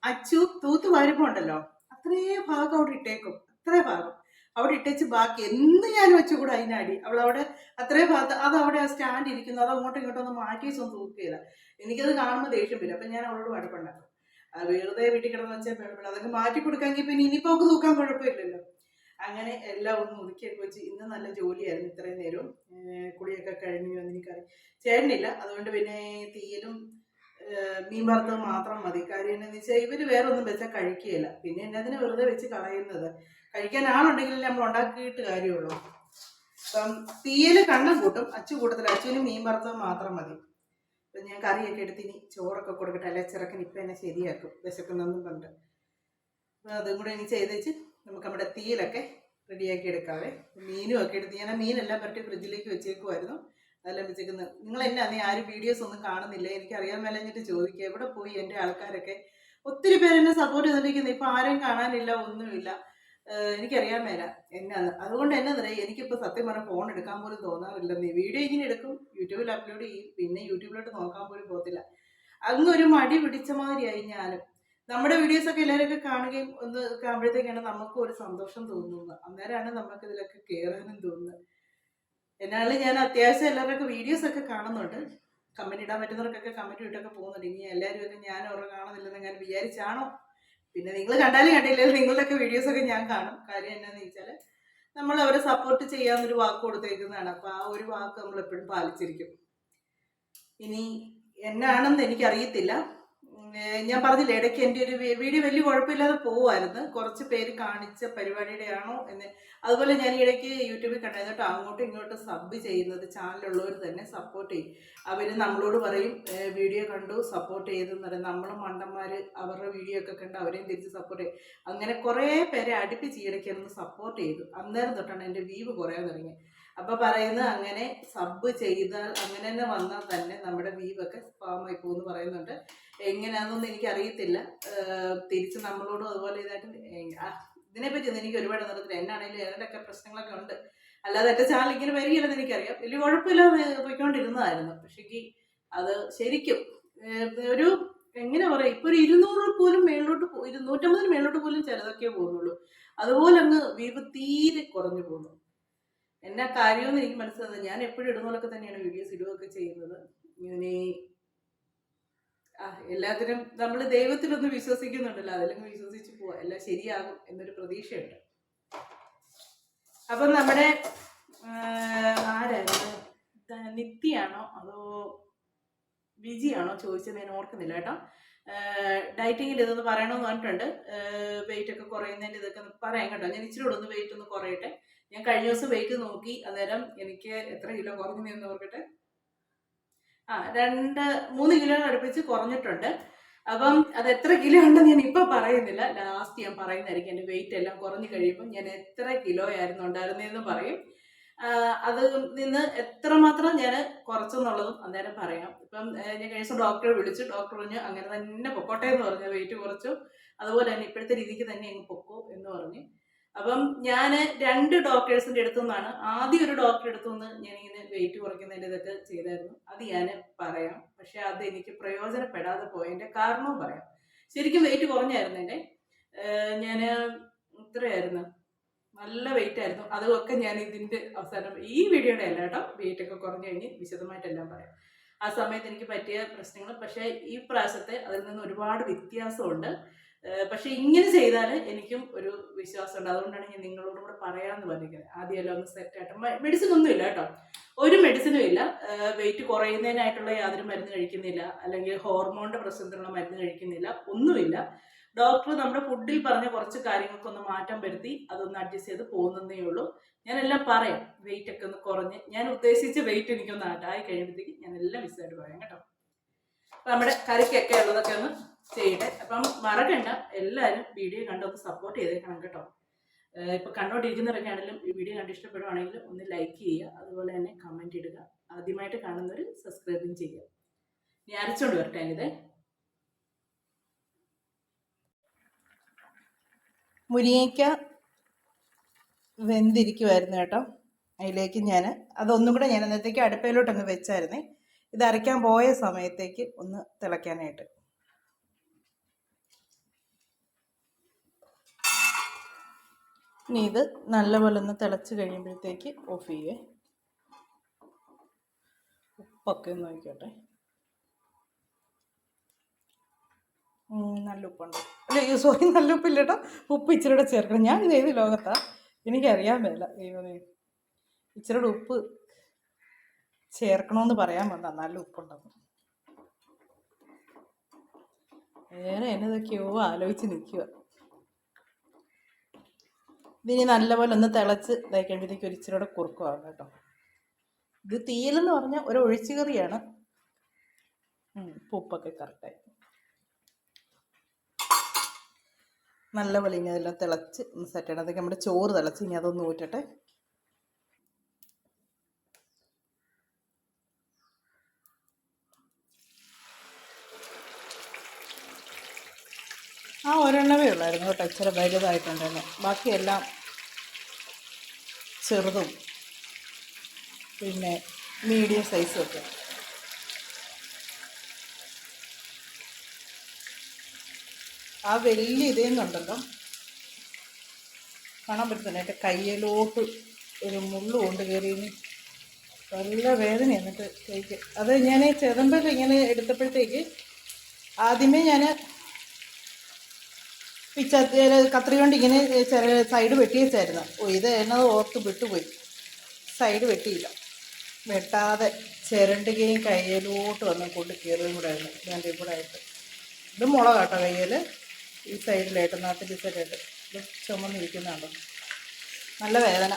അച്ചു തൂത്ത് വരുമ്പോൾ അത്രേ ഭാഗം അവിടെ ഇട്ടേക്കും. അത്രേ ഭാഗം. അവിടെ ഇട്ടേച്ച് ബാക്കി എന്ത് ഞാൻ വെച്ചുകൂടെ അതിനടി അവൾ അവിടെ അത്രേ ഭാഗത്ത് അത് അവിടെ സ്റ്റാൻഡ് ഇരിക്കുന്നു. അത് അങ്ങോട്ടും ഇങ്ങോട്ടും ഒന്ന് മാറ്റി വെച്ചൊന്നും തൂക്കുകയില്ല എനിക്കത് കാണുമ്പോൾ ദേഷ്യം വരും. അപ്പം ഞാൻ അവളോട് വഴപ്പുണ്ടാക്കും വെറുതെ വീട്ടിൽ കിടന്ന് വെച്ചാൽ പേടപ്പെടാം അതൊക്കെ മാറ്റി കൊടുക്കാമെങ്കിൽ പിന്നെ ഇനിയിപ്പോൾ അവൾക്ക് തൂക്കാൻ കുഴപ്പമില്ലല്ലോ. അങ്ങനെ എല്ലാം ഒന്ന് ഒതുക്കിയൊക്കെ വെച്ച് ഇന്ന് നല്ല ജോലിയായിരുന്നു ഇത്രയും നേരം കുളിയൊക്കെ കഴിഞ്ഞു വന്ന് എനിക്കറി ചേട്ടനില്ല. അതുകൊണ്ട് പിന്നെ തീയലും മീൻ വറുത്തത് മാത്രം മതി. കാര്യം എന്താണെന്ന് വെച്ചാൽ ഇവർ വേറെ ഒന്നും വെച്ചാൽ കഴിക്കുകയില്ല. പിന്നെ എന്നതിന് വെറുതെ വെച്ച് കളയുന്നത്? കഴിക്കാൻ ആളുണ്ടെങ്കിൽ നമ്മൾ ഉണ്ടാക്കിയിട്ട് കാര്യമുള്ളൂ. അപ്പം തീയൽ കണ്ണം കൂട്ടും അച്ചു കൂട്ടത്തിൽ അച്ചുവിന് മീൻ വറുത്തത് മാത്രം മതി. അപ്പം ഞാൻ കറിയൊക്കെ എടുത്ത് ഇനി ചോറൊക്കെ കൊടുക്കട്ടെ അല്ലെ ചിറക്കൻ ഇപ്പം എന്നെ ശരിയാക്കും വിശക്കുന്നൊന്നും കണ്ട് അപ്പം അതും കൂടെ ഇനി ചെയ്തേച്ച് നമുക്ക് നമ്മുടെ തീയിലൊക്കെ റെഡിയാക്കി എടുക്കാവേ. മീനും ഒക്കെ എടുത്ത് ഞാൻ മീനെല്ലാം പറ്റി ഫ്രിഡ്ജിലേക്ക് വെച്ചേക്കുമായിരുന്നു അതെല്ലാം വെച്ചേക്കുന്നത് നിങ്ങൾ എന്നെ നീ ആരും വീഡിയോസ് ഒന്നും കാണുന്നില്ല? എനിക്കറിയാൻ മേലഞ്ഞിട്ട് ചോദിക്കുക. എവിടെ പോയി എന്റെ ആൾക്കാരൊക്കെ? ഒത്തിരി പേരെന്നെ സപ്പോർട്ട് ചെയ്തിരിക്കുന്നത് ഇപ്പം ആരും കാണാനില്ല ഒന്നുമില്ല. എനിക്കറിയാൻ മേല എന്നാന്ന് അതുകൊണ്ട് എന്നാ പറയാം എനിക്കിപ്പോൾ സത്യം പറഞ്ഞാൽ ഫോൺ എടുക്കാൻ പോലും തോന്നാറില്ല. നീ വീഡിയോ ഇങ്ങനെ എടുക്കും യൂട്യൂബിൽ അപ്ലോഡ് ചെയ്യും പിന്നെ യൂട്യൂബിലോട്ട് നോക്കാൻ പോലും പോകത്തില്ല. അങ്ങ് ഒരു മടി പിടിച്ച മാതിരിയായി ഞാനും. നമ്മുടെ വീഡിയോസ് ഒക്കെ എല്ലാവരൊക്കെ കാണുകയും ഒന്ന് കാണുമ്പോഴത്തേക്കാണ് നമുക്കും ഒരു സന്തോഷം തോന്നുന്നത്. അന്നേരമാണ് നമുക്ക് ഇതിലൊക്കെ കയറാനും തോന്നുന്നത്. എന്നാലും ഞാൻ അത്യാവശ്യം എല്ലാവരുടെയൊക്കെ വീഡിയോസ് ഒക്കെ കാണുന്നുണ്ട്. കമന്റ് ഇടാൻ പറ്റുന്നവർക്കൊക്കെ കമന്റ് ഇട്ടൊക്കെ പോകുന്നുണ്ട്. ഇനി എല്ലാവരും ഒക്കെ ഞാൻ ഓരോ കാണുന്നില്ലെന്ന് ഞാൻ വിചാരിച്ചാണോ? പിന്നെ നിങ്ങൾ കണ്ടാലും കണ്ടില്ലെങ്കിൽ വീഡിയോസ് ഒക്കെ ഞാൻ കാണും. കാര്യം എന്നാന്ന് വെച്ചാൽ നമ്മൾ അവരെ സപ്പോർട്ട് ചെയ്യാന്നൊരു വാക്ക് കൊടുത്തേക്കുന്നതാണ്. അപ്പോൾ ആ ഒരു വാക്ക് നമ്മൾ എപ്പോഴും പാലിച്ചിരിക്കും. ഇനി എന്നാണെന്ന് എനിക്കറിയത്തില്ല. ഞാൻ പറഞ്ഞില്ല ഇടയ്ക്ക് എന്റെ ഒരു വീഡിയോ വലിയ കുഴപ്പമില്ലാതെ പോവായിരുന്നു കുറച്ച് പേര് കാണിച്ച പരിപാടിയുടെ ആണോ എന്ന്. അതുപോലെ ഞാൻ ഇടയ്ക്ക് യൂട്യൂബിൽ കണ്ടത് കേട്ടോ അങ്ങോട്ടും ഇങ്ങോട്ടും സബ് ചെയ്യുന്നത് ചാനലുള്ളവർ തന്നെ സപ്പോർട്ട് ചെയ്യും. അവർ നമ്മളോട് പറയും വീഡിയോ കണ്ടു സപ്പോർട്ട് ചെയ്തെന്ന് പറയും. നമ്മൾ മണ്ടന്മാർ അവരുടെ വീഡിയോ ഒക്കെ കണ്ട് അവരെയും തിരിച്ച് സപ്പോർട്ട് ചെയ്യും. അങ്ങനെ കുറേ പേരെ അടുപ്പിച്ച് ഇടയ്ക്ക് ഒന്ന് സപ്പോർട്ട് ചെയ്തു. അന്നേരം തൊട്ടാണ് എന്റെ വീവ് കുറയാൻ തുടങ്ങി അപ്പം പറയുന്നത് അങ്ങനെ സബ് ചെയ്താൽ അങ്ങനെ തന്നെ വന്നാൽ തന്നെ നമ്മുടെ വീവൊക്കെ സ്പാമായി പോകുമെന്ന് പറയുന്നുണ്ട്. എങ്ങനെയാണെന്നൊന്നും എനിക്ക് അറിയത്തില്ല തിരിച്ച് നമ്മളോടും അതുപോലെ ഇതായിട്ട് ഇതിനെപ്പറ്റി എനിക്ക് ഒരുപാട് നിർത്തില്ല. എന്നാണെങ്കിലും ഏതൊക്കെ പ്രശ്നങ്ങളൊക്കെ ഉണ്ട്. അല്ലാതെ എന്റെ ചാനൽ ഇങ്ങനെ വരികയില്ലെന്ന് എനിക്കറിയാം. വലിയ കുഴപ്പമില്ലാതെ പോയിക്കൊണ്ടിരുന്നതായിരുന്നു. പക്ഷേ അത് ശരിക്കും ഒരു എങ്ങനെ പറയാം ഇപ്പൊ ഒരു ഇരുന്നൂറ് പോലും മേളിലോട്ട് ഇരുന്നൂറ്റമ്പതിന് മേളിലോട്ട് പോലും ചിലതൊക്കെ പോകുന്നുള്ളൂ. അതുപോലെ അങ്ങ് വീവ് തീരെ കുറഞ്ഞു പോകുന്നു. എന്നാ കാര്യമെന്ന് എനിക്ക് മനസ്സിലാകുന്നത് ഞാൻ എപ്പോഴും ഇടുന്നതൊക്കെ തന്നെയാണ് വീഡിയോസ് ഇടുകയൊക്കെ ചെയ്യുന്നത്. ഇങ്ങനെ എല്ലാത്തിനും നമ്മൾ ദൈവത്തിലൊന്ന് വിശ്വസിക്കുന്നുണ്ടല്ലോ. അതിലങ്ങ് വിശ്വസിച്ച് പോവാ. എല്ലാം ശരിയാകും എന്നൊരു പ്രതീക്ഷയുണ്ട്. അപ്പം നമ്മുടെ ആരായിരുന്നു? നിത്യയാണോ അതോ വിജിയാണോ ചോദിച്ചത് ഞാൻ ഓർക്കുന്നില്ല കേട്ടോ. ഡയറ്റിങ്ങിൽ ഇതൊന്ന് പറയണമെന്ന് പറഞ്ഞിട്ടുണ്ട്. വെയിറ്റ് ഒക്കെ കുറയുന്നതിന്റെ ഇതൊക്കെ പറയാം കേട്ടോ. ഞാൻ ഇച്ചിരി കൂടെ ഒന്ന് വെയിറ്റ് ഒന്ന് കുറയട്ടെ. ഞാൻ കഴിഞ്ഞ ദിവസം വെയിറ്റ് നോക്കി. അന്നേരം എനിക്ക് എത്ര കിലോ കുറഞ്ഞു എന്ന് ഓർക്കട്ടെ. ആ രണ്ട് മൂന്ന് കിലോ അടുപ്പിച്ച് കുറഞ്ഞിട്ടുണ്ട്. അപ്പം അത് എത്ര കിലോ ഉണ്ടെന്ന് ഞാൻ ഇപ്പം പറയുന്നില്ല. ലാസ്റ്റ് ഞാൻ പറയുന്നതായിരിക്കും. എന്റെ വെയിറ്റ് എല്ലാം കുറഞ്ഞു കഴിയുമ്പോൾ ഞാൻ എത്ര കിലോ ആയിരുന്നു ഉണ്ടായിരുന്നതെന്ന് പറയും. അത് നിന്ന് എത്രമാത്രം ഞാൻ കുറച്ചെന്നുള്ളതും അന്നേരം പറയാം. ഇപ്പം ഞാൻ കഴിച്ച ഡോക്ടറെ വിളിച്ചു. ഡോക്ടർ പറഞ്ഞു അങ്ങനെ തന്നെ പൊക്കോട്ടെ എന്ന് പറഞ്ഞു. വെയിറ്റ് കുറച്ചു. അതുപോലെ തന്നെ ഇപ്പോഴത്തെ രീതിക്ക് തന്നെ അങ്ങ് പൊക്കോ എന്ന് പറഞ്ഞു. അപ്പം ഞാൻ രണ്ട് ഡോക്ടേഴ്സിന്റെ അടുത്തു നിന്നാണ് ആദ്യം ഒരു ഡോക്ടറെ അടുത്തു നിന്ന് ഞാനിങ്ങനെ വെയിറ്റ് കുറയ്ക്കുന്നതിന്റെ ഇതൊക്കെ ചെയ്തായിരുന്നു. അത് ഞാൻ പറയാം. പക്ഷെ അത് എനിക്ക് പ്രയോജനപ്പെടാതെ പോയതിന്റെ കാരണവും പറയാം. ശരിക്കും വെയിറ്റ് കുറഞ്ഞായിരുന്നു എന്റെ. ഞാൻ ഇത്രയായിരുന്നു. നല്ല വെയിറ്റ് ആയിരുന്നു. അതൊക്കെ ഞാൻ ഇതിന്റെ അവസാനം ഈ വീഡിയോയുടെ അല്ല കേട്ടോ. വെയിറ്റ് ഒക്കെ കുറഞ്ഞു കഴിഞ്ഞ് വിശദമായിട്ടെല്ലാം പറയാം. ആ സമയത്ത് എനിക്ക് പറ്റിയ പ്രശ്നങ്ങൾ. പക്ഷേ ഈ പ്രാവശ്യത്തെ അതിൽ നിന്ന് ഒരുപാട് വ്യത്യാസമുണ്ട്. പക്ഷേ ഇങ്ങനെ ചെയ്താൽ എനിക്കും ഒരു വിശ്വാസമുണ്ട്. അതുകൊണ്ടാണ് ഞാൻ നിങ്ങളോട് കൂടെ പറയാമെന്ന് പറഞ്ഞിരിക്കുന്നത്. ആദ്യമല്ല ഒന്ന് സെറ്റായിട്ട് മെഡിസിൻ ഒന്നും ഇല്ല കേട്ടോ. ഒരു മെഡിസിനും ഇല്ല. വെയിറ്റ് കുറയുന്നതിനായിട്ടുള്ള യാതൊരു മരുന്ന് കഴിക്കുന്നില്ല. അല്ലെങ്കിൽ ഹോർമോണിന്റെ പ്രശ്നത്തിനുള്ള മരുന്ന് കഴിക്കുന്നില്ല. ഒന്നുമില്ല ഡോക്ടർ നമ്മുടെ ഫുഡിൽ പറഞ്ഞ കുറച്ച് കാര്യങ്ങൾക്കൊന്ന് മാറ്റം വരുത്തി അതൊന്ന് അഡ്ജസ്റ്റ് ചെയ്ത് പോകുന്നതേ ഉള്ളൂ. ഞാനെല്ലാം പറയാം. വെയിറ്റ് ഒക്കെ ഒന്ന് കുറഞ്ഞ്. ഞാൻ ഉദ്ദേശിച്ച വെയിറ്റ് എനിക്കൊന്ന് ആയി കഴിയുമ്പോഴത്തേക്ക് ഞാൻ എല്ലാം മിസ്സായിട്ട് പറയാം കേട്ടോ. നമ്മുടെ കറിക്കൊക്കെ ഉള്ളതൊക്കെ ഒന്ന് ചെയ്യട്ടെ. അപ്പം മറക്കണ്ട. എല്ലാവരും വീഡിയോ കണ്ടൊന്ന് സപ്പോർട്ട് ചെയ്തേക്കണം കേട്ടോ. ഇപ്പം കണ്ടോണ്ടിരിക്കുന്നവരൊക്കെ ആണെങ്കിലും ഈ വീഡിയോ കണ്ട് ഇഷ്ടപ്പെടുവാണെങ്കിൽ ഒന്ന് ലൈക്ക് ചെയ്യുക. അതുപോലെ തന്നെ കമന്റ് ഇടുക. ആദ്യമായിട്ട് കാണുന്നവർ സബ്സ്ക്രൈബും ചെയ്യുക. ഞാൻ അരച്ചോണ്ട് വരട്ടെ ഇത് മുരിങ്ങയ്ക്ക വെന്തിരിക്കുമായിരുന്നു കേട്ടോ. അതിലേക്ക് ഞാൻ അതൊന്നും കൂടെ ഞാൻ അന്നത്തേക്ക് അടുപ്പയിലോട്ടൊന്ന് വെച്ചായിരുന്നേ. ഇത് അരയ്ക്കാൻ പോയ സമയത്തേക്ക് ഒന്ന് തിളയ്ക്കാനായിട്ട്. ഇനി ഇത് നല്ലപോലെ ഒന്ന് തിളച്ച് കഴിയുമ്പോഴത്തേക്ക് ഓഫ് ചെയ്യേ. ഉപ്പൊക്കെ ഒന്ന് നോക്കിക്കോട്ടെ നല്ല ഉപ്പുണ്ട്. അല്ല സോറി നല്ല ഉപ്പില്ല കേട്ടോ ഉപ്പ് ഇച്ചിരി കൂടെ ചേർക്കണം. ഞാൻ ഇത് ഏത് ലോകത്താ? എനിക്കറിയാൻ മേല. ദൈവമേ. ഇച്ചിരി കൂടെ ഉപ്പ് ചേർക്കണമെന്ന് പറയാൻ വന്നാ നല്ല ഉപ്പുണ്ടെന്ന്. വേറെ എന്നതൊക്കെയോ ആലോചിച്ച് നിൽക്കുക ഇതിനി നല്ലപോലെ ഒന്ന് തിളച്ച് ഇതായി കഴിയുമ്പോഴത്തേക്ക് ഒരു ഇച്ചിരി കൂടെ കുറുക്കുവാണ് കേട്ടോ. ഇത് തീയിലെന്ന് പറഞ്ഞാൽ ഒരു ഒഴിച്ചു കറിയാണ് ഉപ്പൊക്കെ കറക്റ്റായി നല്ലപോലെ ഇനി അതെല്ലാം തിളച്ച് ഒന്ന് സെറ്റ് ചെയ്യണം. അതൊക്കെ നമ്മുടെ ചോറ് തിളച്ച് ഇനി അതൊന്ന് ഊറ്റട്ടെ. ഒരെണ്ണമേ ഉള്ളായിരുന്നു കേട്ടോ ഇച്ചിരി വലുതായിട്ടുണ്ടല്ലോ ബാക്കിയെല്ലാം ചെറുതും പിന്നെ മീഡിയം സൈസും ഒക്കെ. ആ വലിയ ഇതേന്നുണ്ടല്ലോ കാണാൻ പറ്റുന്നില്ല എന്റെ കയ്യിലോട്ട് ഒരു മുള്ളു കൊണ്ട് കയറി. നല്ല വേദന എന്നിട്ട് കൈക്ക് അത് ഞാൻ ചെതമ്പൽ ഇങ്ങനെ എടുത്തപ്പോഴത്തേക്ക് ആദ്യമേ ഞാൻ പിച്ച കത്രി കൊണ്ട് ഇങ്ങനെ ചെറിയ സൈഡ് വെട്ടി വെച്ചായിരുന്നു ഓ ഇത് എന്നത് ഓർത്ത് വിട്ടുപോയി. സൈഡ് വെട്ടിയില്ല. വെട്ടാതെ ചിരണ്ടുകയും കയ്യിലോട്ട് വന്ന് കൊണ്ട് കീറുകയും കൂടെ ആയിരുന്നു. രണ്ടും കൂടെ ആയിട്ട്. ഇത് മുളകാട്ടോ കയ്യിൽ ഈ സൈഡിലായിട്ട് നാട്ടിൽ സൈഡായിട്ട് ഇത് ചുമന്നിരിക്കുന്നുണ്ടോ നല്ല വേദന.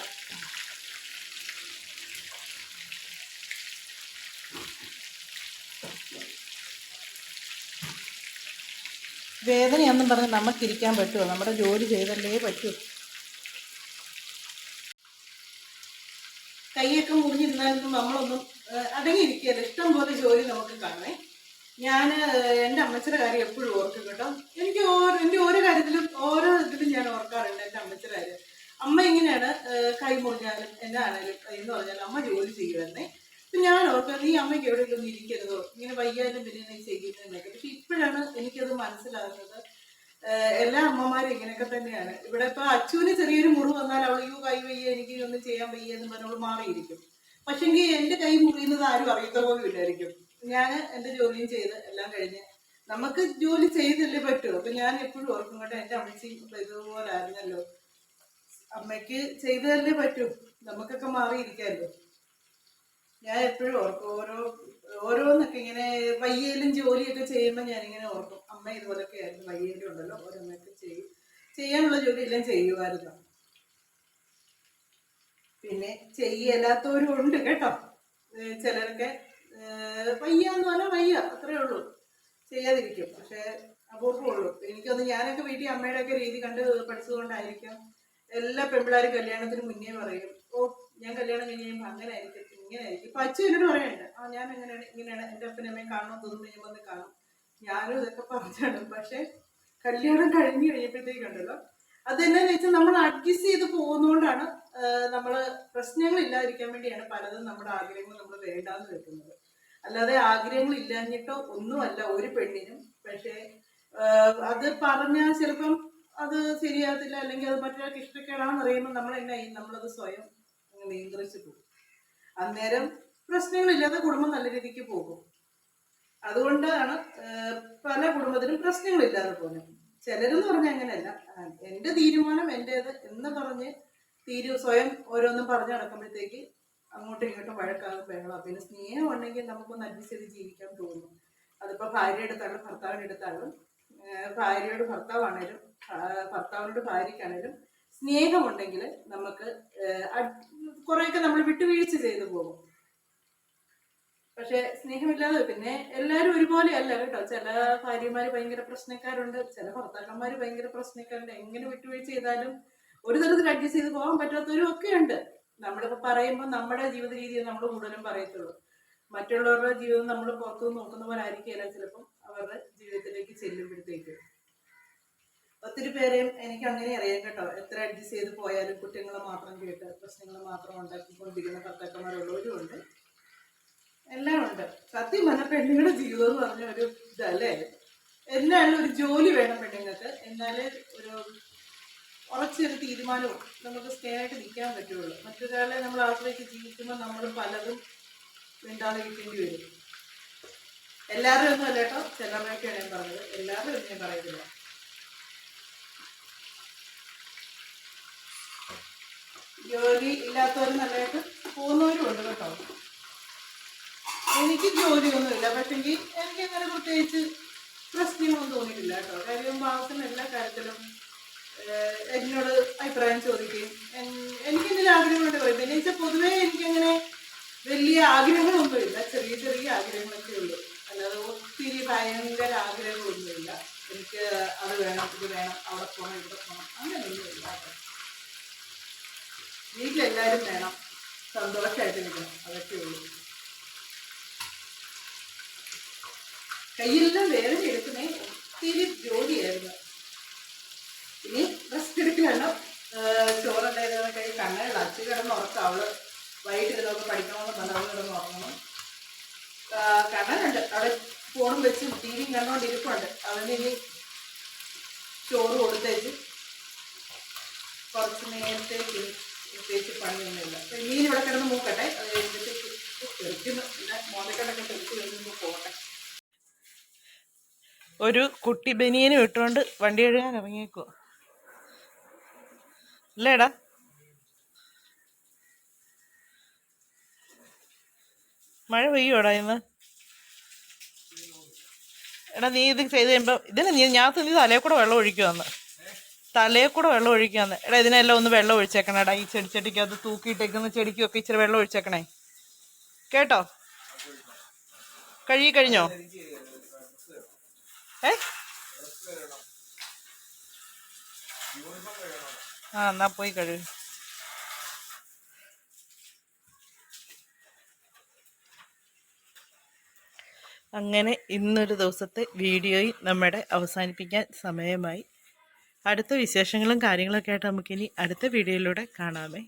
വേദനയാണെന്നും പറഞ്ഞ് നമുക്കിരിക്കാൻ പറ്റുമോ? നമ്മുടെ ജോലി ചെയ്തല്ലേ പറ്റൂ. കൈയൊക്കെ മുറിഞ്ഞിരുന്നാലും നമ്മളൊന്നും അടങ്ങിയിരിക്കുകയല്ല. ഇഷ്ടം പോലെ ജോലി നമുക്ക് കാണേ ഞാൻ എന്റെ അമ്മച്ചിയുടെ കാര്യം എപ്പോഴും ഓർക്കും കേട്ടോ. എനിക്ക് ഓരോ എന്റെ ഓരോ കാര്യത്തിലും ഓരോ ഇതിലും ഞാൻ ഓർക്കാറുണ്ട് എന്റെ അമ്മച്ചിയുടെ കാര്യം. അമ്മ ഇങ്ങനെയാണ് കൈ മുറിഞ്ഞാലും എന്നാണേലും എന്ന് പറഞ്ഞാലും അമ്മ ജോലി ചെയ്യുമായിരുന്നേ അപ്പൊ ഞാൻ ഓർക്കാം നീ അമ്മയ്ക്ക് എവിടെയെങ്കിലും ഇരിക്കരുതോ? ഇങ്ങനെ വയ്യാലും പിന്നെ നീ ചെയ്യുന്നതിനൊക്കെ പക്ഷെ ഇപ്പോഴാണ് എനിക്കത് മനസ്സിലാകുന്നത്. എല്ലാ അമ്മമാരും ഇങ്ങനെയൊക്കെ തന്നെയാണ്. ഇവിടെ ഇപ്പൊ അച്ചുവിന് ചെറിയൊരു മുറിവ് വന്നാൽ അവൾ യു കൈ വയ്യ എനിക്ക് ഒന്നും ചെയ്യാൻ വയ്യ എന്ന് പറഞ്ഞവൾ മാറിയിരിക്കും. പക്ഷെങ്കിൽ എന്റെ കൈ മുറിയുന്നത് ആരും അറിയത്ത പോലും ഇല്ലായിരിക്കും. ഞാൻ എന്റെ ജോലിയും ചെയ്ത് എല്ലാം കഴിഞ്ഞ് നമുക്ക് ജോലി ചെയ്തല്ലേ പറ്റുമോ അപ്പൊ ഞാൻ എപ്പോഴും ഓർക്കും കേട്ടോ എന്റെ അമ്മച്ചി ഇതുപോലെ ആയിരുന്നല്ലോ. അമ്മയ്ക്ക് ചെയ്തതല്ലേ പറ്റൂ. നമുക്കൊക്കെ മാറിയിരിക്കാമല്ലോ ഞാൻ എപ്പോഴും ഓർക്കും. ഓരോ ഓരോന്നൊക്കെ ഇങ്ങനെ വയ്യലും ജോലിയൊക്കെ ചെയ്യുമ്പോൾ ഞാനിങ്ങനെ ഓർക്കും. അമ്മ ഇതുപോലൊക്കെ ആയിരുന്നു. വയ്യലും ഉണ്ടല്ലോ. ഓരോന്നൊക്കെ ചെയ്യും. ചെയ്യാനുള്ള ജോലി എല്ലാം ചെയ്യുമായിരുന്നു. പിന്നെ ചെയ്യലാത്തവരും ഉണ്ട് കേട്ടോ. ചിലരൊക്കെ വയ്യ എന്ന് പറഞ്ഞാൽ വയ്യ. അത്രേ ഉള്ളൂ. ചെയ്യാതിരിക്കും. പക്ഷെ അപൂർവമുള്ളൂ എനിക്കൊന്ന് ഞാനൊക്കെ വീട്ടിൽ അമ്മയുടെ ഒക്കെ രീതി കണ്ട് പഠിച്ചതുകൊണ്ടായിരിക്കാം എല്ലാ പെൺപിള്ളേരും കല്യാണത്തിന് മുന്നേ പറയും ഓ ഞാൻ കല്യാണം കഴിഞ്ഞ് കഴിയുമ്പോൾ അങ്ങനെ ആയിരിക്കും ഇങ്ങനെ ആയിരിക്കും ഇപ്പൊ അച്ഛൻ എന്നോട് പറയണ്ട ആ ഞാൻ എങ്ങനെയാണ് ഇങ്ങനെയാണ് എന്റെ അപ്പനമ്മയും കാണണം തോന്നുന്നു ഞാൻ വന്ന് കാണും. ഞാനും ഇതൊക്കെ പറഞ്ഞാണ്. പക്ഷെ കല്യാണം കഴിഞ്ഞ് കഴിഞ്ഞപ്പോഴത്തേക്കുണ്ടല്ലോ അതെന്നാന്ന് വെച്ചാൽ നമ്മൾ അഡ്ജസ്റ്റ് ചെയ്ത് പോകുന്നതുകൊണ്ടാണ് നമ്മൾ പ്രശ്നങ്ങൾ ഇല്ലാതിരിക്കാൻ വേണ്ടിയാണ് പലതും നമ്മുടെ ആഗ്രഹങ്ങൾ നമ്മൾ വേണ്ടാന്ന് വെക്കുന്നത്. അല്ലാതെ ആഗ്രഹങ്ങൾ ഇല്ലാഞ്ഞിട്ടോ ഒന്നുമല്ല ഒരു പെണ്ണിനും. പക്ഷേ അത് പറഞ്ഞാൽ ചിലപ്പം അത് ശരിയാകത്തില്ല അല്ലെങ്കിൽ അത് മറ്റൊരാൾക്ക് ഇഷ്ടക്കേടാണെന്ന് അറിയുമ്പോൾ നമ്മൾ എന്നെ നമ്മളത് സ്വയം നിയന്ത്രിച്ച് പോകും. അന്നേരം പ്രശ്നങ്ങളില്ലാതെ കുടുംബം നല്ല രീതിക്ക് പോകും. അതുകൊണ്ടാണ് പല കുടുംബത്തിനും പ്രശ്നങ്ങളില്ലാതെ പോകുന്നത്. ചിലരെന്ന് പറഞ്ഞാൽ അങ്ങനെയല്ല. എന്റെ തീരുമാനം എന്റേത് എന്ന് പറഞ്ഞ് തീരു സ്വയം ഓരോന്നും പറഞ്ഞു നടക്കുമ്പോഴത്തേക്ക് അങ്ങോട്ടും ഇങ്ങോട്ടും വഴക്കാകും ബഹളം പിന്നെ സ്നേഹം ഉണ്ടെങ്കിൽ നമുക്കൊന്ന് അഡ്ജസ്റ്റ് ജീവിക്കാൻ തോന്നും. അതിപ്പോൾ ഭാര്യ എടുത്താലും ഭർത്താവിനെടുത്താലും ഭാര്യയോട് ഭർത്താവാണേലും ഭർത്താവിനോട് ഭാര്യയ്ക്കാണേലും സ്നേഹമുണ്ടെങ്കിൽ നമുക്ക് കുറേയൊക്കെ നമ്മൾ വിട്ടുവീഴ്ച ചെയ്തു പോകും. പക്ഷെ സ്നേഹമില്ലാതെ പിന്നെ എല്ലാവരും ഒരുപോലെ അല്ല കേട്ടോ. ചില ഭാര്യമാര് ഭയങ്കര പ്രശ്നക്കാരുണ്ട് ചില ഭർത്താക്കന്മാര് ഭയങ്കര പ്രശ്നക്കാരുണ്ട്. എങ്ങനെ വിട്ടുവീഴ്ച ചെയ്താലും ഒരു തരത്തിൽ അഡ്ജസ്റ്റ് ചെയ്ത് പോകാൻ പറ്റാത്തവരും ഒക്കെ ഉണ്ട്. നമ്മളിപ്പോ പറയുമ്പോൾ നമ്മുടെ ജീവിത രീതിയെ നമ്മൾ കൂടുതലും പറയത്തുള്ളൂ. മറ്റുള്ളവരുടെ ജീവിതം നമ്മൾ പുറത്തു നിന്ന് നോക്കുന്ന പോലെ ആയിരിക്കില്ല ചിലപ്പം അവരുടെ ജീവിതത്തിലേക്ക് ചെല്ലുമ്പോഴത്തേക്ക്. ഒത്തിരി പേരെയും എനിക്ക് അങ്ങനെ അറിയാം കേട്ടോ. എത്ര അഡ്ജസ്റ്റ് ചെയ്ത് പോയാലും കുറ്റങ്ങൾ മാത്രം കേട്ട് പ്രശ്നങ്ങൾ മാത്രം ഉണ്ടാക്കിക്കൊണ്ടിരിക്കുന്ന ഭർത്താക്കന്മാരുള്ളവരും ഉണ്ട്. എല്ലാം ഉണ്ട്. സത്യം പറഞ്ഞ പെണ്ണുങ്ങളുടെ ജീവിതം എന്ന് പറഞ്ഞ ഒരു ഇതല്ലേ? എന്നാലും ഒരു ജോലി വേണം പെണ്ണുങ്ങൾക്ക്. എന്നാലേ ഒരു ഉറച്ചൊരു തീരുമാനവും നമുക്ക് സ്നേഹമായിട്ട് നിൽക്കാൻ പറ്റുള്ളൂ. മറ്റൊരാളെ നമ്മൾ ആശ്രയിച്ച് ജീവിക്കുമ്പോൾ നമ്മൾ പലതും മിണ്ടാതെ ഇരിക്കേണ്ടി വരും. എല്ലാവരും ഒന്നും അല്ല കേട്ടോ. ചിലരുടെയൊക്കെയാണ് ഞാൻ പറഞ്ഞത്. എല്ലാവരും ഒന്നും ഞാൻ പറയുന്നില്ല ജോലി ഇല്ലാത്തവർ നല്ലതായിട്ട് പോകുന്നവരും ഉണ്ട് കേട്ടോ. എനിക്ക് ജോലിയൊന്നുമില്ല. പക്ഷെങ്കിൽ എനിക്ക് അങ്ങനെ പ്രത്യേകിച്ച് പ്രശ്നങ്ങളൊന്നും തോന്നിയിട്ടില്ല കേട്ടോ. കാര്യം ഭാഗത്തിന് എല്ലാ കാര്യത്തിലും എന്നോട് അഭിപ്രായം ചോദിക്കുകയും എനിക്ക് എന്തെങ്കിലും ആഗ്രഹങ്ങളുണ്ട് പറയും. പിന്നെ വെച്ചാൽ പൊതുവേ എനിക്കങ്ങനെ വലിയ ആഗ്രഹങ്ങളൊന്നുമില്ല. ചെറിയ ചെറിയ ആഗ്രഹങ്ങളൊക്കെ ഉള്ളൂ. അല്ലാതെ ഒത്തിരി ഭയങ്കര ആഗ്രഹങ്ങളൊന്നുമില്ല. എനിക്ക് അത് വേണം ഇത് വേണം അവിടെ പോകണം ഇവിടെ പോകണം അങ്ങനെയൊന്നുമില്ല കേട്ടോ. വീട്ടിലെല്ലാവരും വേണം. സന്തോഷമായിട്ട് നിൽക്കണം. അതൊക്കെ ഉള്ളൂ. കയ്യെല്ലാം വേറെ എടുക്കുന്നേ ഒത്തിരി ജോലിയായിരുന്നു. ഇനി റെസ്റ്റ് എടുക്കുകയാണ് ചോറുണ്ടായിരുന്ന കൈ കണ്ണുകൾ അച്ഛൻ കിടന്ന് ഉറക്കം. അവൾ വൈകിട്ട് ഇരുന്നൊക്കെ പഠിക്കണമെന്ന് പറഞ്ഞ അവൾ കിടന്ന് ഉറങ്ങണം. കണ്ണനുണ്ട് അവിടെ ഫോണും വെച്ച് ടി വിയും കണ്ടുകൊണ്ടിരിപ്പുണ്ട് അവന് ഇനി ചോറ് കൊടുത്തേച്ച് കുറച്ച് നേരത്തേക്ക് പ്രത്യേകിച്ച് പണിയൊന്നുമില്ല. അപ്പൊ മീൻ ഇവിടെ കിടന്ന് മൂക്കട്ടെ. അത് കഴിഞ്ഞിട്ട് തെറിക്കുന്നു പിന്നെ മോതക്കടൊക്കെ തെറിച്ച് കഴിഞ്ഞ് പോകട്ടെ ഒരു കുട്ടി ബനിയനും ഇട്ടുകൊണ്ട് വണ്ടി എഴുകാൻ ഇറങ്ങിയേക്കോ അല്ലേടാ? മഴ പെയ്യോടാ ഇന്ന്? എടാ നീ ഇത് ചെയ്ത് കഴിയുമ്പോൾ ഇതിന് നീ ഞാൻ നീ തലയിൽ കൂടെ വെള്ളം ഒഴിക്കുവന്ന് തലയിൽ കൂടെ വെള്ളം ഒഴിക്കാന്ന് എടാ ഇതിനെല്ലാം ഒന്ന് വെള്ളം ഒഴിച്ചേക്കണേടാ. ഈ ചെടി ചെടിക്ക് അത് തൂക്കിയിട്ടേക്കുന്ന ചെടിക്കും ഒക്കെ ഇച്ചിരി വെള്ളം ഒഴിച്ചേക്കണേ. കേട്ടോ? കഴുകി കഴിഞ്ഞോ? ഏ? ആ എന്നാ പോയി കഴുകി. അങ്ങനെ ഇന്നൊരു ദിവസത്തെ വീഡിയോയും നമ്മുടെ അവസാനിപ്പിക്കാൻ സമയമായി. അടുത്ത വിശേഷങ്ങളും കാര്യങ്ങളൊക്കെ ആയിട്ട് നമുക്കിനി അടുത്ത വീഡിയോയിലൂടെ കാണാമേ.